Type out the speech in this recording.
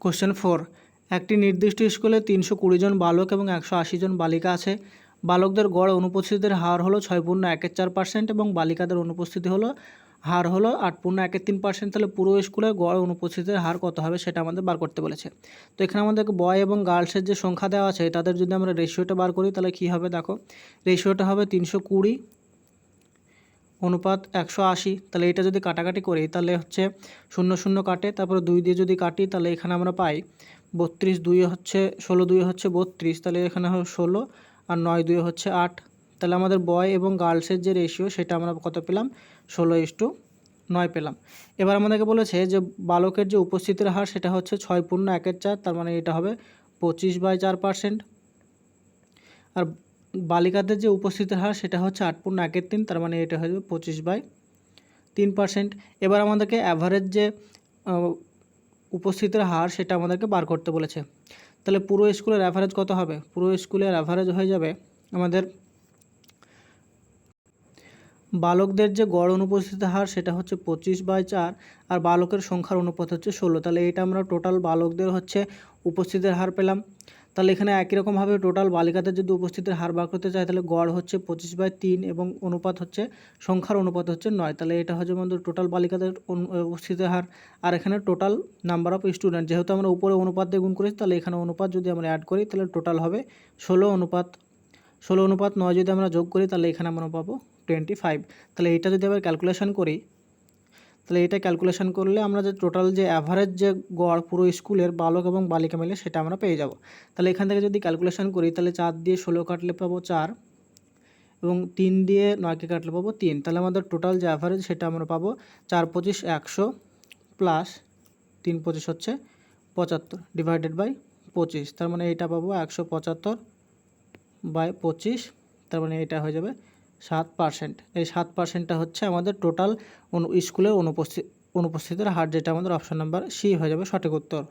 Question four একটি নির্দিষ্ট স্কুলে তিনশো কুড়ি জন বালক এবং একশো আশি জন বালিকা আছে। বালকদের গড় অনুপস্থিতির হার হলো ছয় পূর্ণ একের চার পার্সেন্ট এবং বালিকাদের অনুপস্থিতি হলো, হার হলো আট পূর্ণ একের তিন পার্সেন্ট তাহলে পুরো স্কুলের গড় অনুপস্থিতির হার কত হবে সেটা আমাদের বার করতে বলেছে। তো এখানে আমাদেরকে বয় এবং গার্লসের যে সংখ্যা দেওয়া আছে তাদের যদি আমরা রেশিওটা বার করি, তাহলে কী হবে দেখো? রেশিওটা হবে তিনশো কুড়ি অনুপাত একশো আশি, তাহলে এটা যদি কাটাকাটি করি, তাহলে হচ্ছে শূন্য শূন্য কাটে, তারপরে দুই দিয়ে যদি কাটি, তাহলে এখানে আমরা পাই বত্রিশ দুই হচ্ছে ষোলো দুই হচ্ছে বত্রিশ, তাহলে এখানে ষোলো আর নয় দুই হচ্ছে আট। তাহলে আমাদের বয় এবং গার্লসের যে রেশিও সেটা আমরা কত পেলাম? ষোলো ইস্টু নয় পেলাম। এবার আমাদেরকে বলেছে যে বালকের যে উপস্থিতির হার, সেটা হচ্ছে ছয় পূর্ণ একের চার, তার মানে এটা হবে পঁচিশ বাই চার পার্সেন্ট আর বালিকাদের যে উপস্থিতির হার, সেটা হচ্ছে আট পূর্ণ একের তিন, তার মানে এটা হয়ে যাবে পঁচিশ বাই তিন পার্সেন্ট এবার আমাদেরকে অ্যাভারেজ যে উপস্থিতির হার, সেটা আমাদেরকে বার করতে বলেছে। তাহলে পুরো স্কুলের অ্যাভারেজ কত হবে? পুরো স্কুলের অ্যাভারেজ হয়ে যাবে আমাদের বালকদের যে গড় অনুপস্থিতির হার, সেটা হচ্ছে পঁচিশ বাই চার, আর বালকের সংখ্যার অনুপাত হচ্ছে ষোলো। তাহলে এটা আমরা টোটাল বালকদের হচ্ছে উপস্থিতির হার পেলাম। তাহলে এখানে একই রকমভাবে টোটাল বালিকাদের যদি উপস্থিতির হার বার করতে চাই তাহলে গড় হচ্ছে পঁচিশ বাই তিন এবং অনুপাত হচ্ছে, সংখ্যার অনুপাত হচ্ছে নয়। তাহলে এটা হচ্ছে আমাদের টোটাল বালিকাদের উপস্থিতির হার। আর এখানে টোটাল নাম্বার অফ স্টুডেন্ট যেহেতু আমরা উপরে অনুপাত দিয়ে গুণ করেছি, তাহলে এখানে অনুপাত যদি আমরা অ্যাড করি, তাহলে টোটাল হবে ষোলো অনুপাত ষোলো অনুপাত নয় যদি আমরা যোগ করি, তাহলে এখানে আমরা পাবো টোয়েন্টি ফাইভ তাহলে এটা যদি আবার ক্যালকুলেশন করি তাহলে এটা ক্যালকুলেশন করলে আমরা যে টোটাল যে অ্যাভারেজ যে গড় পুরো স্কুলের বালক এবং বালিকা মিলে সেটা আমরা পেয়ে যাব। তাহলে এখান থেকে যদি ক্যালকুলেশন করি, তাহলে চার দিয়ে ষোলো কাটলে পাবো চার এবং তিন দিয়ে নয়কে কাটলে পাবো তিন। তাহলে আমাদের টোটাল যে অ্যাভারেজ সেটা আমরা পাবো চার পঁচিশ একশো প্লাস তিন পঁচিশ হচ্ছে পঁচাত্তর ডিভাইডেড বাই পঁচিশ। তার মানে এটা পাবো একশো পঁচাত্তর বাই পঁচিশ। তার মানে এটা হয়ে যাবে সাত পার্সেন্ট এই সাত পার্সেন্টটা হচ্ছে আমাদের টোটাল স্কুলের অনুপস্থিত অনুপস্থিতির হার, যেটা আমাদের অপশন নাম্বার সি হয়ে যাবে সঠিক উত্তর।